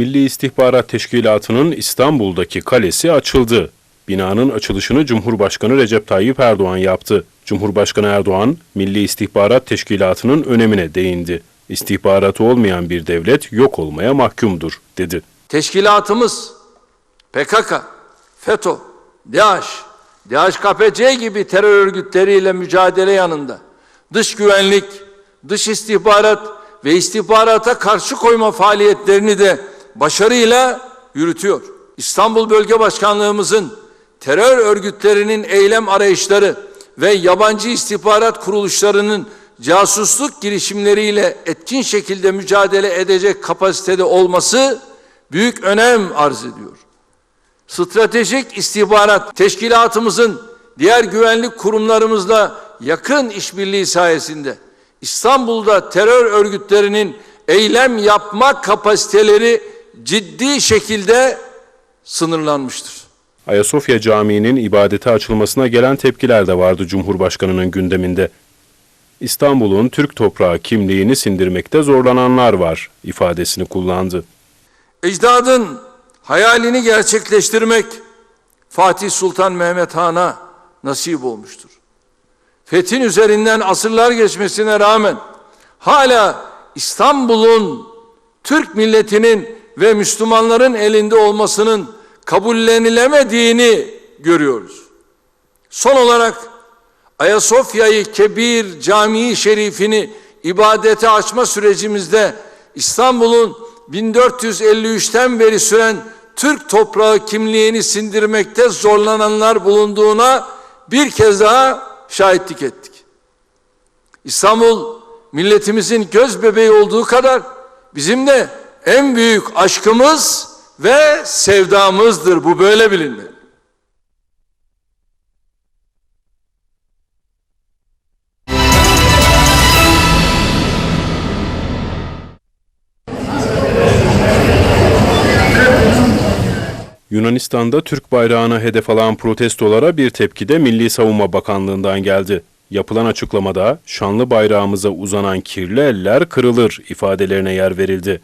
Milli İstihbarat Teşkilatı'nın İstanbul'daki kalesi açıldı. Binanın açılışını Cumhurbaşkanı Recep Tayyip Erdoğan yaptı. Cumhurbaşkanı Erdoğan, Milli İstihbarat Teşkilatı'nın önemine değindi. İstihbaratı olmayan bir devlet yok olmaya mahkumdur, dedi. Teşkilatımız PKK, FETÖ, DAEŞ, DHKPC gibi terör örgütleriyle mücadele yanında dış güvenlik, dış istihbarat ve istihbarata karşı koyma faaliyetlerini de başarıyla yürütüyor. İstanbul Bölge Başkanlığımızın terör örgütlerinin eylem arayışları ve yabancı istihbarat kuruluşlarının casusluk girişimleriyle etkin şekilde mücadele edecek kapasitede olması büyük önem arz ediyor. Stratejik istihbarat teşkilatımızın diğer güvenlik kurumlarımızla yakın işbirliği sayesinde İstanbul'da terör örgütlerinin eylem yapma kapasiteleri ciddi şekilde sınırlanmıştır. Ayasofya Camii'nin ibadete açılmasına gelen tepkiler de vardı Cumhurbaşkanı'nın gündeminde. İstanbul'un Türk toprağı kimliğini sindirmekte zorlananlar var ifadesini kullandı. Ecdadın hayalini gerçekleştirmek Fatih Sultan Mehmet Han'a nasip olmuştur. Fethin üzerinden asırlar geçmesine rağmen hala İstanbul'un Türk milletinin ve Müslümanların elinde olmasının kabullenilemediğini görüyoruz. Son olarak Ayasofya'yı Kebir Camii Şerifini ibadete açma sürecimizde İstanbul'un 1453'ten beri süren Türk toprağı kimliğini sindirmekte zorlananlar bulunduğuna bir kez daha şahitlik ettik. İstanbul milletimizin göz bebeği olduğu kadar bizim de en büyük aşkımız ve sevdamızdır. Bu böyle bilinmeli. Yunanistan'da Türk bayrağına hedef alan protestolara bir tepki de Milli Savunma Bakanlığı'ndan geldi. Yapılan açıklamada şanlı bayrağımıza uzanan kirli eller kırılır ifadelerine yer verildi.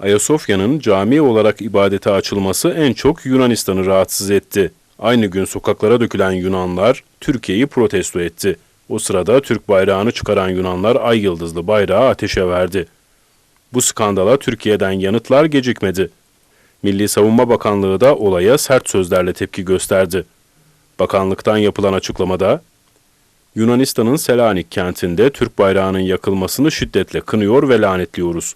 Ayasofya'nın cami olarak ibadete açılması en çok Yunanistan'ı rahatsız etti. Aynı gün sokaklara dökülen Yunanlar Türkiye'yi protesto etti. O sırada Türk bayrağını çıkaran Yunanlar ay yıldızlı bayrağı ateşe verdi. Bu skandala Türkiye'den yanıtlar gecikmedi. Milli Savunma Bakanlığı da olaya sert sözlerle tepki gösterdi. Bakanlıktan yapılan açıklamada, Yunanistan'ın Selanik kentinde Türk bayrağının yakılmasını şiddetle kınıyor ve lanetliyoruz.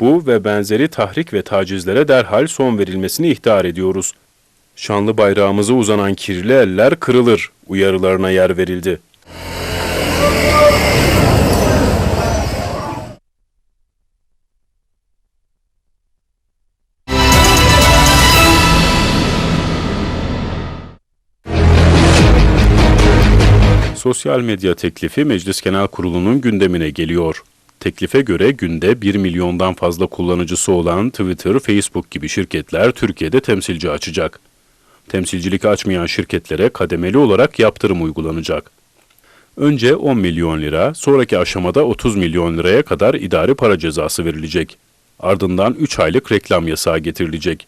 Bu ve benzeri tahrik ve tacizlere derhal son verilmesini ihtar ediyoruz. Şanlı bayrağımıza uzanan kirli eller kırılır uyarılarına yer verildi. Sosyal medya teklifi Meclis Genel Kurulu'nun gündemine geliyor. Teklife göre günde 1 milyondan fazla kullanıcısı olan Twitter, Facebook gibi şirketler Türkiye'de temsilci açacak. Temsilcilik açmayan şirketlere kademeli olarak yaptırım uygulanacak. Önce 10 milyon lira, sonraki aşamada 30 milyon liraya kadar idari para cezası verilecek. Ardından 3 aylık reklam yasağı getirilecek.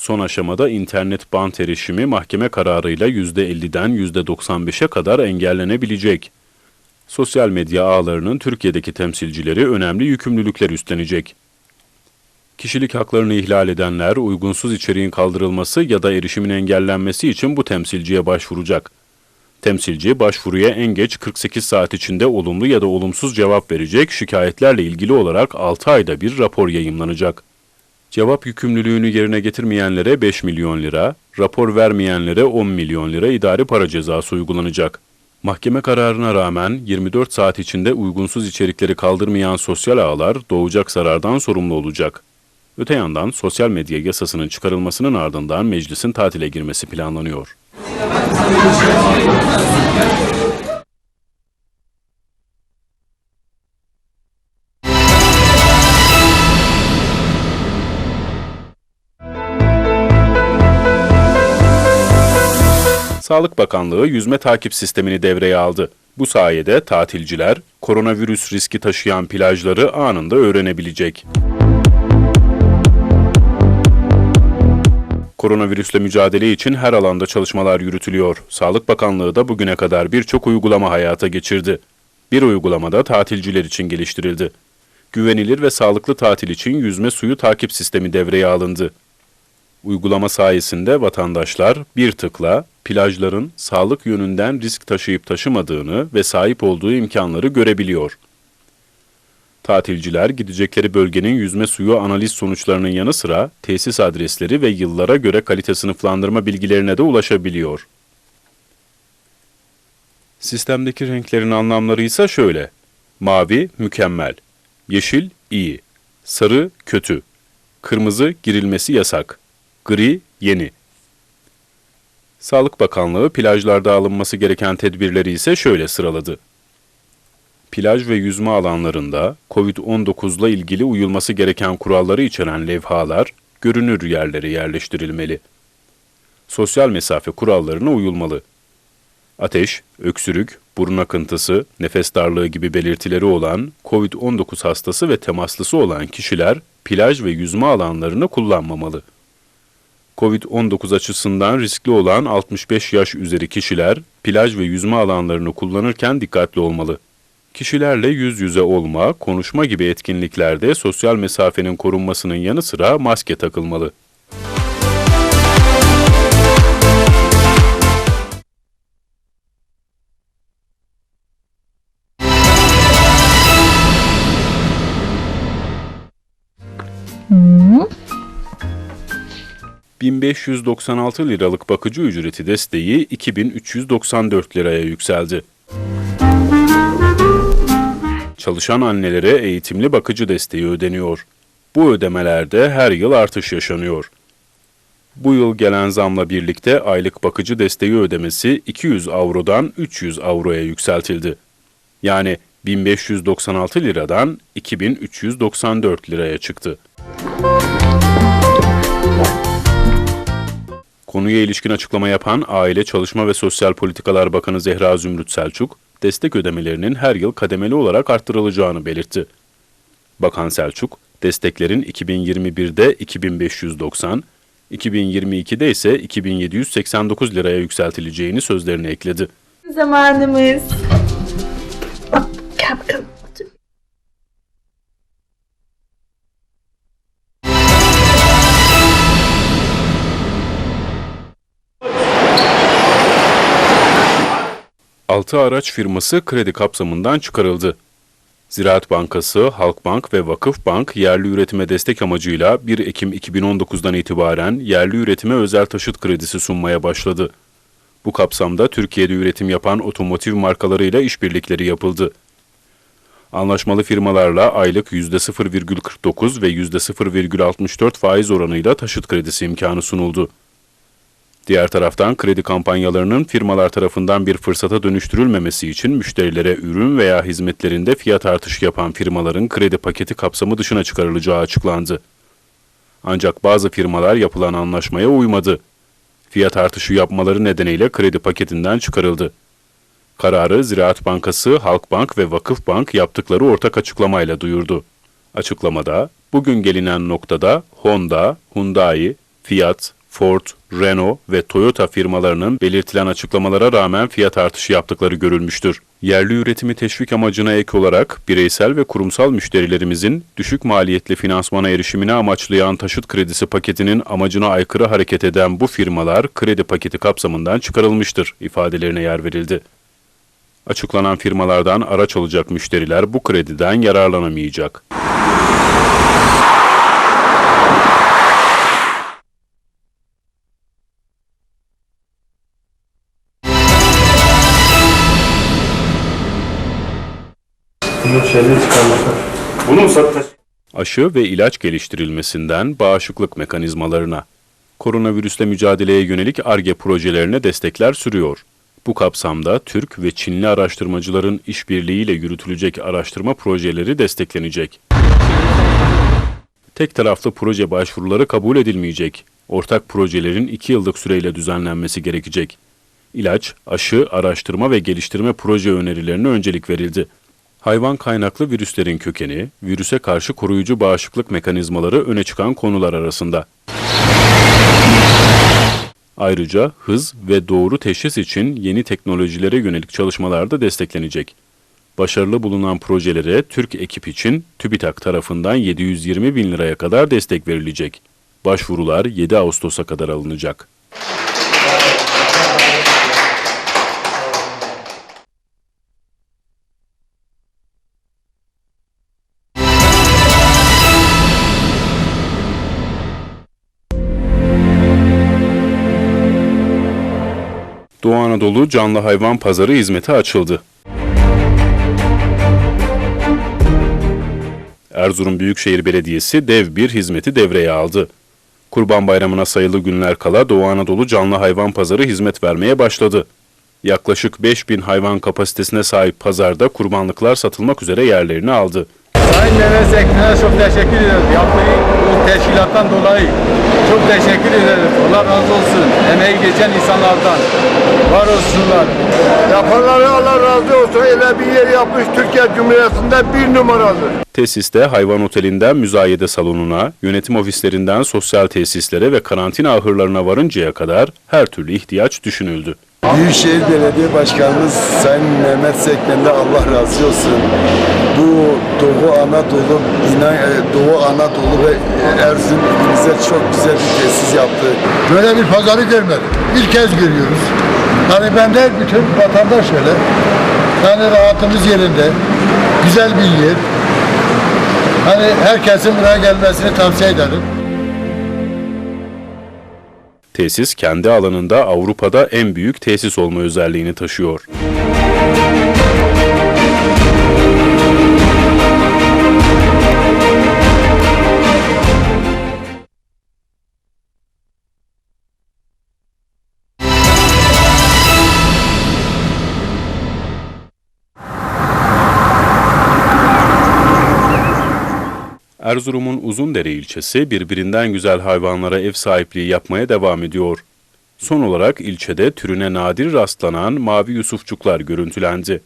Son aşamada internet bant erişimi mahkeme kararıyla %50'den %95'e kadar engellenebilecek. Sosyal medya ağlarının Türkiye'deki temsilcileri önemli yükümlülükler üstlenecek. Kişilik haklarını ihlal edenler uygunsuz içeriğin kaldırılması ya da erişimin engellenmesi için bu temsilciye başvuracak. Temsilci başvuruya en geç 48 saat içinde olumlu ya da olumsuz cevap verecek, şikayetlerle ilgili olarak 6 ayda bir rapor yayımlanacak. Cevap yükümlülüğünü yerine getirmeyenlere 5 milyon lira, rapor vermeyenlere 10 milyon lira idari para cezası uygulanacak. Mahkeme kararına rağmen 24 saat içinde uygunsuz içerikleri kaldırmayan sosyal ağlar doğacak zarardan sorumlu olacak. Öte yandan sosyal medya yasasının çıkarılmasının ardından meclisin tatile girmesi planlanıyor. Sağlık Bakanlığı yüzme takip sistemini devreye aldı. Bu sayede tatilciler koronavirüs riski taşıyan plajları anında öğrenebilecek. Koronavirüsle mücadele için her alanda çalışmalar yürütülüyor. Sağlık Bakanlığı da bugüne kadar birçok uygulama hayata geçirdi. Bir uygulamada tatilciler için geliştirildi. Güvenilir ve sağlıklı tatil için yüzme suyu takip sistemi devreye alındı. Uygulama sayesinde vatandaşlar bir tıkla plajların sağlık yönünden risk taşıyıp taşımadığını ve sahip olduğu imkanları görebiliyor. Tatilciler gidecekleri bölgenin yüzme suyu analiz sonuçlarının yanı sıra tesis adresleri ve yıllara göre kalite sınıflandırma bilgilerine de ulaşabiliyor. Sistemdeki renklerin anlamları ise şöyle. Mavi mükemmel, yeşil iyi, sarı kötü, kırmızı girilmesi yasak, gri yeni. Sağlık Bakanlığı plajlarda alınması gereken tedbirleri ise şöyle sıraladı plaj ve yüzme alanlarında COVID-19 ile ilgili uyulması gereken kuralları içeren levhalar görünür yerlere yerleştirilmeli. Sosyal mesafe kurallarına uyulmalı. Ateş, öksürük, burun akıntısı, nefes darlığı gibi belirtileri olan COVID-19 hastası ve temaslısı olan kişiler plaj ve yüzme alanlarını kullanmamalı. COVID-19 açısından riskli olan 65 yaş üzeri kişiler plaj ve yüzme alanlarını kullanırken dikkatli olmalı. Kişilerle yüz yüze olma, konuşma gibi etkinliklerde sosyal mesafenin korunmasının yanı sıra maske takılmalı. ...1596 liralık bakıcı ücreti desteği 2394 liraya yükseldi. Çalışan annelere eğitimli bakıcı desteği ödeniyor. Bu ödemelerde her yıl artış yaşanıyor. Bu yıl gelen zamla birlikte aylık bakıcı desteği ödemesi 200 avrodan 300 avroya yükseltildi. Yani 1596 liradan 2394 liraya çıktı. Konuya ilişkin açıklama yapan Aile Çalışma ve Sosyal Politikalar Bakanı Zehra Zümrüt Selçuk, destek ödemelerinin her yıl kademeli olarak arttırılacağını belirtti. Bakan Selçuk, desteklerin 2021'de 2590, 2022'de ise 2789 liraya yükseltileceğini sözlerine ekledi. Zamanımız. Gel bakalım. Otur. Altı araç firması kredi kapsamından çıkarıldı. Ziraat Bankası, Halkbank ve Vakıfbank yerli üretime destek amacıyla 1 Ekim 2019'dan itibaren yerli üretime özel taşıt kredisi sunmaya başladı. Bu kapsamda Türkiye'de üretim yapan otomotiv markalarıyla işbirlikleri yapıldı. Anlaşmalı firmalarla aylık %0,49 ve %0,64 faiz oranıyla taşıt kredisi imkanı sunuldu. Diğer taraftan kredi kampanyalarının firmalar tarafından bir fırsata dönüştürülmemesi için müşterilere ürün veya hizmetlerinde fiyat artışı yapan firmaların kredi paketi kapsamı dışına çıkarılacağı açıklandı. Ancak bazı firmalar yapılan anlaşmaya uymadı. Fiyat artışı yapmaları nedeniyle kredi paketinden çıkarıldı. Kararı Ziraat Bankası, Halkbank ve Vakıfbank yaptıkları ortak açıklamayla duyurdu. Açıklamada, bugün gelinen noktada Honda, Hyundai, Fiat, Ford, Renault ve Toyota firmalarının belirtilen açıklamalara rağmen fiyat artışı yaptıkları görülmüştür. Yerli üretimi teşvik amacına ek olarak bireysel ve kurumsal müşterilerimizin düşük maliyetli finansmana erişimine amaçlayan taşıt kredisi paketinin amacına aykırı hareket eden bu firmalar kredi paketi kapsamından çıkarılmıştır ifadelerine yer verildi. Açıklanan firmalardan araç alacak müşteriler bu krediden yararlanamayacak. Şeyini çıkarmışlar. Bunun satış Aşı ve ilaç geliştirilmesinden bağışıklık mekanizmalarına, koronavirüsle mücadeleye yönelik ARGE projelerine destekler sürüyor. Bu kapsamda Türk ve Çinli araştırmacıların işbirliğiyle yürütülecek araştırma projeleri desteklenecek. Tek taraflı proje başvuruları kabul edilmeyecek. Ortak projelerin iki yıllık süreyle düzenlenmesi gerekecek. İlaç, aşı, araştırma ve geliştirme proje önerilerine öncelik verildi. Hayvan kaynaklı virüslerin kökeni, virüse karşı koruyucu bağışıklık mekanizmaları öne çıkan konular arasında. Ayrıca hız ve doğru teşhis için yeni teknolojilere yönelik çalışmalar da desteklenecek. Başarılı bulunan projelere Türk ekip için TÜBİTAK tarafından 720 bin liraya kadar destek verilecek. Başvurular 7 Ağustos'a kadar alınacak. Doğu Anadolu Canlı Hayvan Pazarı hizmeti açıldı. Erzurum Büyükşehir Belediyesi dev bir hizmeti devreye aldı. Kurban Bayramı'na sayılı günler kala Doğu Anadolu Canlı Hayvan Pazarı hizmet vermeye başladı. Yaklaşık 5000 hayvan kapasitesine sahip pazarda kurbanlıklar satılmak üzere yerlerini aldı. Sayın Mehmet Sekmen'e çok teşekkür ederiz. Yaptığı bu teşkilattan dolayı çok teşekkür ederiz. Allah razı olsun. Emeği geçen insanlardan. Var olsunlar. Yapanlara Allah razı olsun. Öyle bir yer yapmış Türkiye Cumhuriyeti'nde bir numaradır. Tesiste hayvan otelinden müzayede salonuna, yönetim ofislerinden sosyal tesislere ve karantina ahırlarına varıncaya kadar her türlü ihtiyaç düşünüldü. Büyükşehir Belediye Başkanımız Sayın Mehmet Sekmen'de Allah razı olsun. Bu Doğu Anadolu, inan, e, Doğu Anadolu ve Erzurum ilimize çok güzel bir tesis yaptı. Böyle bir pazarı görmedim. İlk kez görüyoruz. Yani ben de bütün vatandaş öyle. Yani rahatımız yerinde. Güzel bir yer. Hani herkesin buraya gelmesini tavsiye ederim. Tesis kendi alanında Avrupa'da en büyük tesis olma özelliğini taşıyor. Erzurum'un Uzundere ilçesi birbirinden güzel hayvanlara ev sahipliği yapmaya devam ediyor. Son olarak ilçede türüne nadir rastlanan mavi yusufçuklar görüntülendi.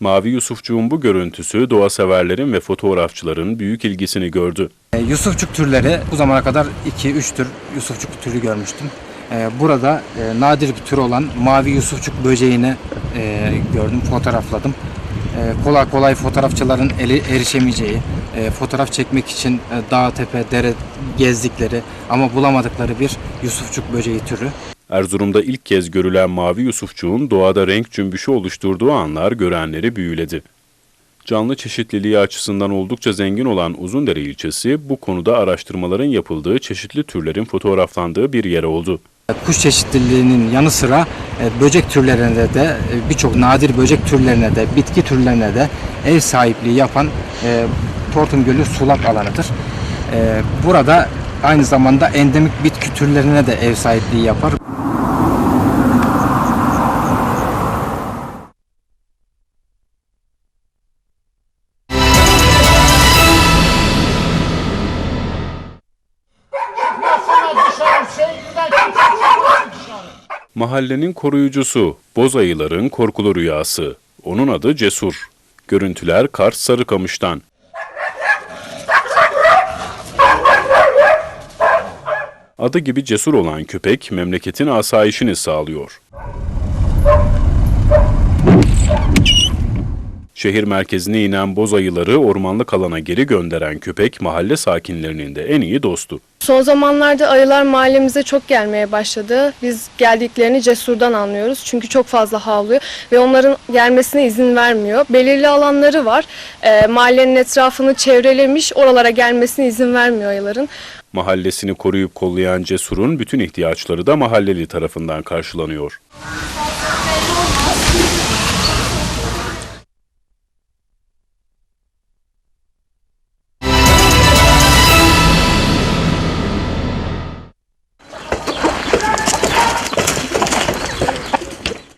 Mavi yusufçuğun bu görüntüsü doğa severlerin ve fotoğrafçıların büyük ilgisini gördü. E, Yusufçuk türleri bu zamana kadar 2-3 tür Yusufçuk türü görmüştüm. E, Burada e, nadir bir tür olan mavi Yusufçuk böceğini gördüm, fotoğrafladım. Kolay kolay fotoğrafçıların eli erişemeyeceği, e, fotoğraf çekmek için e, dağ, tepe, dere gezdikleri ama bulamadıkları bir Yusufçuk böceği türü. Erzurum'da ilk kez görülen mavi yusufçuğun doğada renk cümbüşü oluşturduğu anlar görenleri büyüledi. Canlı çeşitliliği açısından oldukça zengin olan Uzundere ilçesi bu konuda araştırmaların yapıldığı çeşitli türlerin fotoğraflandığı bir yer oldu. Kuş çeşitliliğinin yanı sıra e, böcek türlerine de e, birçok nadir böcek türlerine de bitki türlerine de ev sahipliği yapan e, Tortum Gölü sulak alanıdır. E, Burada aynı zamanda endemik bitki türlerine de ev sahipliği yapar. Mahallenin koruyucusu, boz ayıların korkulu rüyası. Onun adı Cesur. Görüntüler Kars Sarıkamış'tan. Adı gibi cesur olan köpek memleketin asayişini sağlıyor. Şehir merkezine inen boz ayıları ormanlık alana geri gönderen köpek mahalle sakinlerinin de en iyi dostu. Son zamanlarda ayılar mahallemize çok gelmeye başladı. Biz geldiklerini cesurdan anlıyoruz. Çünkü çok fazla havlıyor ve onların gelmesine izin vermiyor. Belirli alanları var. Ee, mahallenin etrafını çevrelemiş. Oralara gelmesine izin vermiyor ayıların. Mahallesini koruyup kollayan Cesur'un bütün ihtiyaçları da mahalleli tarafından karşılanıyor.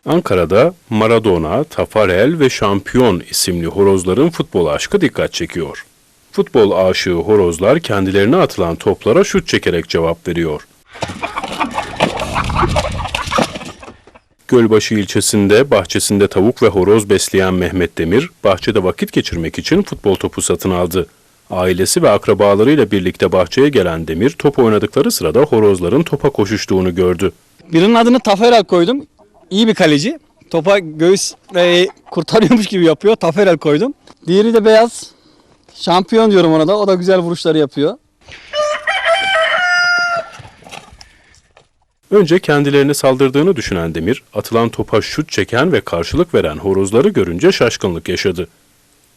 Ankara'da Maradona, Tafarel ve Şampiyon isimli horozların futbol aşkı dikkat çekiyor. Futbol aşığı horozlar kendilerine atılan toplara şut çekerek cevap veriyor. Gölbaşı ilçesinde bahçesinde tavuk ve horoz besleyen Mehmet Demir, bahçede vakit geçirmek için futbol topu satın aldı. Ailesi ve akrabalarıyla birlikte bahçeye gelen Demir, top oynadıkları sırada horozların topa koşuştuğunu gördü. Birinin adını Taferel koydum. İyi bir kaleci. Topa göğüs ve kurtarıyormuş gibi yapıyor. Taferel koydum. Diğeri de beyaz. Şampiyon diyorum ona da. O da güzel vuruşları yapıyor. Önce kendilerine saldırdığını düşünen Demir, atılan topa şut çeken ve karşılık veren horozları görünce şaşkınlık yaşadı.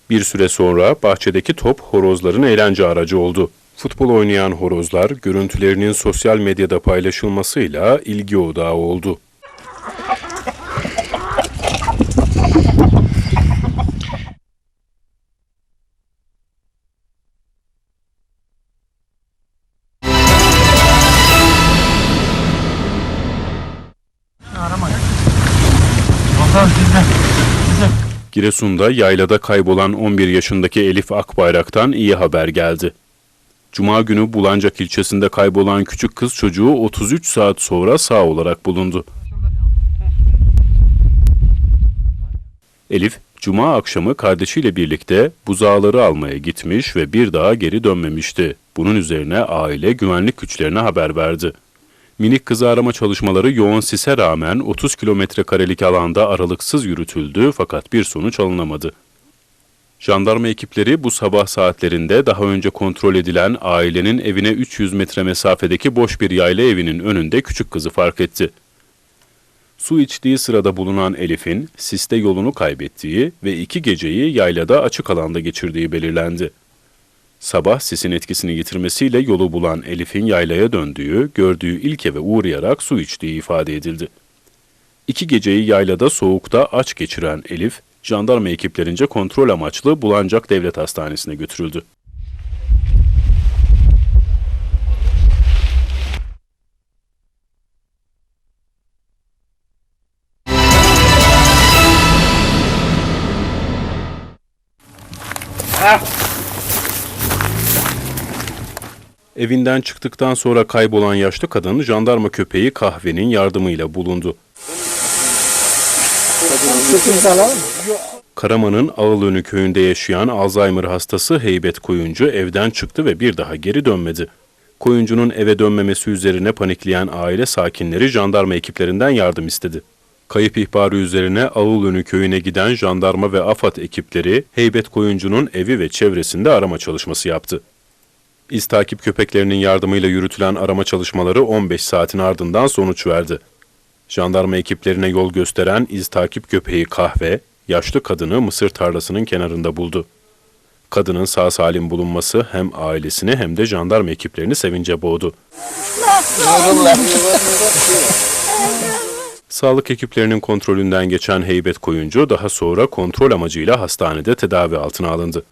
Bir süre sonra bahçedeki top horozların eğlence aracı oldu. Futbol oynayan horozlar görüntülerinin sosyal medyada paylaşılmasıyla ilgi odağı oldu. Giresun'da yaylada kaybolan 11 yaşındaki Elif Akbayrak'tan iyi haber geldi. Cuma günü Bulancak ilçesinde kaybolan küçük kız çocuğu 33 saat sonra sağ olarak bulundu. Elif, Cuma akşamı kardeşiyle birlikte buzağları almaya gitmiş ve bir daha geri dönmemişti. Bunun üzerine aile güvenlik güçlerine haber verdi. Minik kızı arama çalışmaları yoğun sise rağmen 30 kilometre karelik alanda aralıksız yürütüldü fakat bir sonuç alınamadı. Jandarma ekipleri bu sabah saatlerinde daha önce kontrol edilen ailenin evine 300 metre mesafedeki boş bir yayla evinin önünde küçük kızı fark etti. Su içtiği sırada bulunan Elif'in siste yolunu kaybettiği ve iki geceyi yaylada açık alanda geçirdiği belirlendi. Sabah sisin etkisini yitirmesiyle yolu bulan Elif'in yaylaya döndüğü, gördüğü ilk eve uğrayarak su içtiği ifade edildi. İki geceyi yaylada soğukta aç geçiren Elif, jandarma ekiplerince kontrol amaçlı Bulancak Devlet Hastanesi'ne götürüldü. Evinden çıktıktan sonra kaybolan yaşlı kadın jandarma köpeği kahvenin yardımıyla bulundu. Karaman'ın Ağılönü köyünde yaşayan Alzheimer hastası Heybet Koyuncu evden çıktı ve bir daha geri dönmedi. Koyuncunun eve dönmemesi üzerine panikleyen aile sakinleri jandarma ekiplerinden yardım istedi. Kayıp ihbarı üzerine Ağılönü köyüne giden jandarma ve AFAD ekipleri Heybet Koyuncu'nun evi ve çevresinde arama çalışması yaptı. İz takip köpeklerinin yardımıyla yürütülen arama çalışmaları 15 saatin ardından sonuç verdi. Jandarma ekiplerine yol gösteren iz takip köpeği Kahve, yaşlı kadını mısır tarlasının kenarında buldu. Kadının sağ salim bulunması hem ailesini hem de jandarma ekiplerini sevince boğdu. Sağlık ekiplerinin kontrolünden geçen Heybet Koyuncu daha sonra kontrol amacıyla hastanede tedavi altına alındı.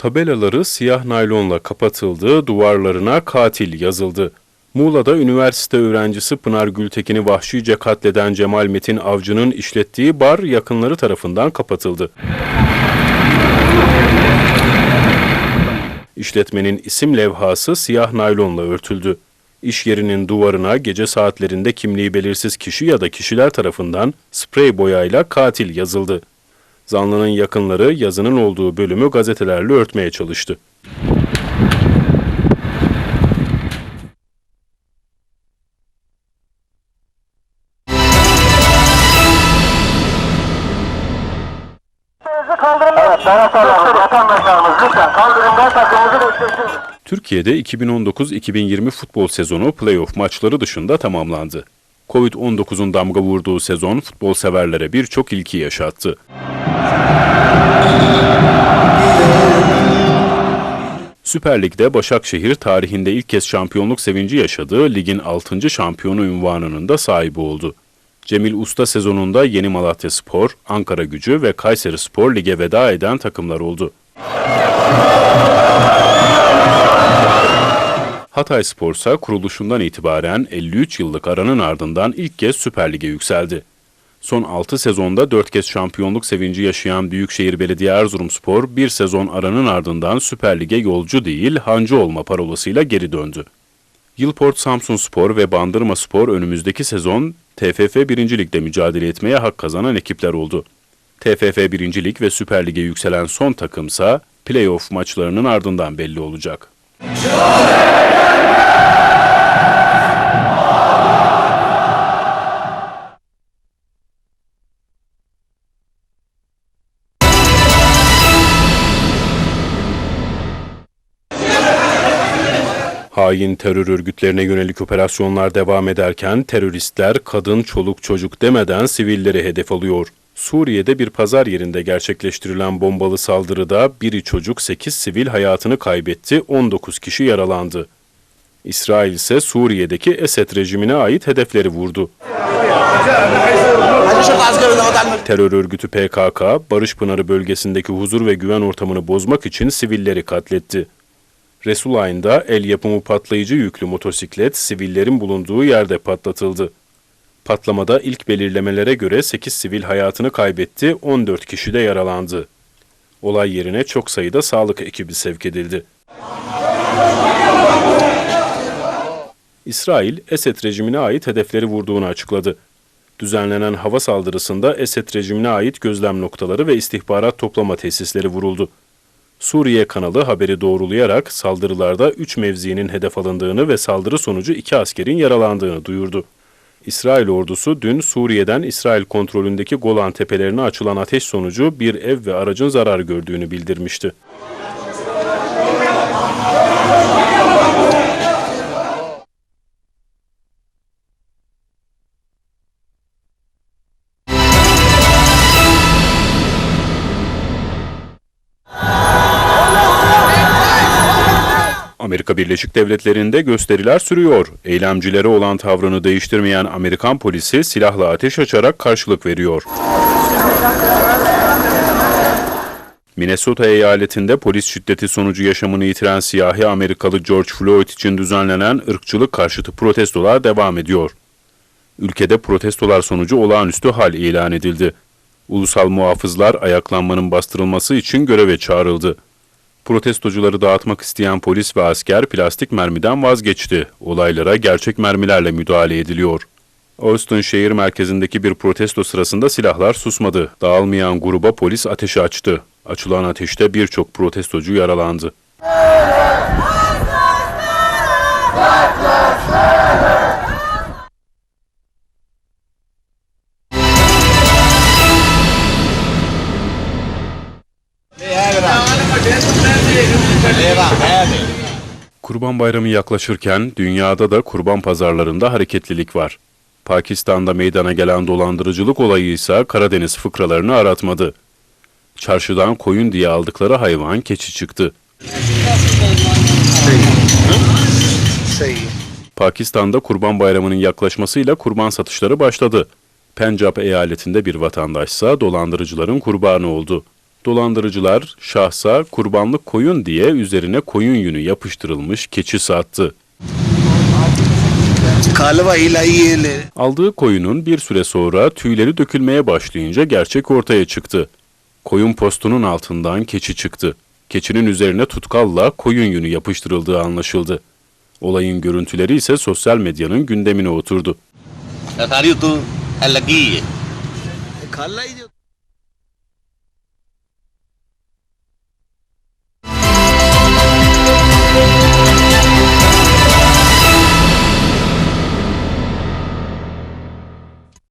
Tabelaları siyah naylonla kapatıldı, duvarlarına katil yazıldı. Muğla'da üniversite öğrencisi Pınar Gültekin'i vahşice katleden Cemal Metin Avcı'nın işlettiği bar yakınları tarafından kapatıldı. İşletmenin isim levhası siyah naylonla örtüldü. İş yerinin duvarına gece saatlerinde kimliği belirsiz kişi ya da kişiler tarafından sprey boyayla katil yazıldı. Zanlının yakınları yazının olduğu bölümü gazetelerle örtmeye çalıştı. Türkiye'de 2019-2020 futbol sezonu playoff maçları dışında tamamlandı. Covid-19'un damga vurduğu sezon futbol severlere birçok ilki yaşattı. Süper Lig'de Başakşehir tarihinde ilk kez şampiyonluk sevinci yaşadığı ligin 6. şampiyonu unvanının da sahibi oldu. Cemil Usta sezonunda Yeni Malatya Spor, Ankara Gücü ve Kayseri Spor lige veda eden takımlar oldu. Hatay Spor'sa kuruluşundan itibaren 53 yıllık aranın ardından ilk kez Süper Lig'e yükseldi. Son 6 sezonda 4 kez şampiyonluk sevinci yaşayan Büyükşehir Belediye Erzurumspor bir sezon aranın ardından Süper Lig'e yolcu değil hancı olma parolasıyla geri döndü. Yılport Samsunspor ve Bandırma Spor önümüzdeki sezon TFF 1. Lig'de mücadele etmeye hak kazanan ekipler oldu. TFF 1. Lig ve Süper Lig'e yükselen son takımsa playoff maçlarının ardından belli olacak. Hain terör örgütlerine yönelik operasyonlar devam ederken teröristler kadın, çoluk, çocuk demeden sivilleri hedef alıyor. Suriye'de bir pazar yerinde gerçekleştirilen bombalı saldırıda biri çocuk 8 sivil hayatını kaybetti, 19 kişi yaralandı. İsrail ise Suriye'deki Esed rejimine ait hedefleri vurdu. Terör örgütü PKK, Barış Pınarı bölgesindeki huzur ve güven ortamını bozmak için sivilleri katletti. Resulayn'da el yapımı patlayıcı yüklü motosiklet sivillerin bulunduğu yerde patlatıldı. Patlamada ilk belirlemelere göre 8 sivil hayatını kaybetti, 14 kişi de yaralandı. Olay yerine çok sayıda sağlık ekibi sevk edildi. İsrail, Esed rejimine ait hedefleri vurduğunu açıkladı. Düzenlenen hava saldırısında Esed rejimine ait gözlem noktaları ve istihbarat toplama tesisleri vuruldu. Suriye kanalı haberi doğrulayarak saldırılarda 3 mevzinin hedef alındığını ve saldırı sonucu 2 askerin yaralandığını duyurdu. İsrail ordusu dün Suriye'den İsrail kontrolündeki Golan tepelerine açılan ateş sonucu bir ev ve aracın zarar gördüğünü bildirmişti. Amerika Birleşik Devletleri'nde gösteriler sürüyor. Eylemcilere olan tavrını değiştirmeyen Amerikan polisi silahla ateş açarak karşılık veriyor. Minnesota eyaletinde polis şiddeti sonucu yaşamını yitiren siyahi Amerikalı George Floyd için düzenlenen ırkçılık karşıtı protestolar devam ediyor. Ülkede protestolar sonucu olağanüstü hal ilan edildi. Ulusal muhafızlar ayaklanmanın bastırılması için göreve çağrıldı. Protestocuları dağıtmak isteyen polis ve asker plastik mermiden vazgeçti. Olaylara gerçek mermilerle müdahale ediliyor. Austin şehir merkezindeki bir protesto sırasında silahlar susmadı. Dağılmayan gruba polis ateşi açtı. Açılan ateşte birçok protestocu yaralandı. Kurban Bayramı yaklaşırken dünyada da kurban pazarlarında hareketlilik var. Pakistan'da meydana gelen dolandırıcılık olayı ise Karadeniz fıkralarını aratmadı. Çarşıdan koyun diye aldıkları hayvan keçi çıktı. Pakistan'da Kurban Bayramı'nın yaklaşmasıyla kurban satışları başladı. Pencap eyaletinde bir vatandaşsa dolandırıcıların kurbanı oldu. Dolandırıcılar şahsa kurbanlık koyun diye üzerine koyun yünü yapıştırılmış keçi sattı. Aldığı koyunun bir süre sonra tüyleri dökülmeye başlayınca gerçek ortaya çıktı. Koyun postunun altından keçi çıktı. Keçinin üzerine tutkalla koyun yünü yapıştırıldığı anlaşıldı. Olayın görüntüleri ise sosyal medyanın gündemine oturdu.